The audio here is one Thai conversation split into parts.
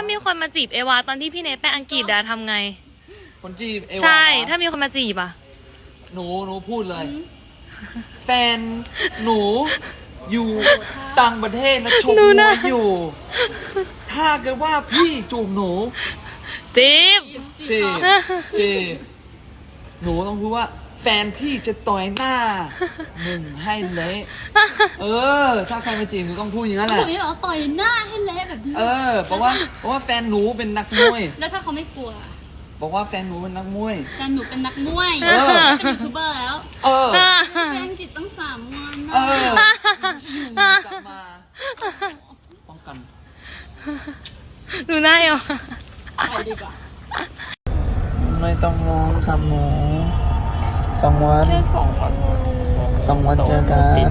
ามีคนมาจีบเอวาตอนที่พี่เนทไปอังกฤษอะทำไง คนจีบเอวาใช่เหรอถ้ามีคนมาจีบอะหนูหนูพูดเลย แฟนหนูอยู่ต่างประเทศนะชมมวยอยู่ ถ้าเกิดว่าพี่จูบหนู จีบ เจเจหนูต้องพูดว่า แฟนพี่จะต่อยหน้ามึงให้เละเออ ถ้าใครมาจีบหนูต้องพูดอย่างนั้นแหแบละบนี้เหรอต่อยหน้าให้ เละแบบนี้เออ เพราะว่าเพราะว่าแฟนหนูเป็นนักมวย แล้วถ้าเขาไม่กลัว บอกว่าแฟนหนูเป็นนักมวยแต่หนูเป็นนักมวยเออ เป็นยูทูบเบอร์แล้วเออไปอังกฤษตั้งสามวันนะเออกลับมาป้องกัน ดูหน้าเอวาไปดีกว่าไม่ต้องร้องคำหนูสองวันแค่สองวันสองวันเจอกัน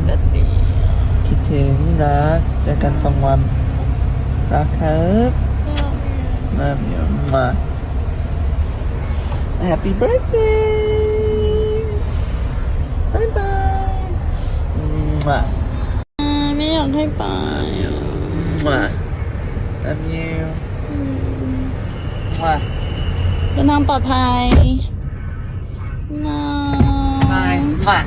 คิดถึงรักเจอกันสองวัน รักครับมาเมียมา Happy birthday bye bye มาไม่อยากให้ไปมา love you มาเดินทางปลอดภัยนะบายมา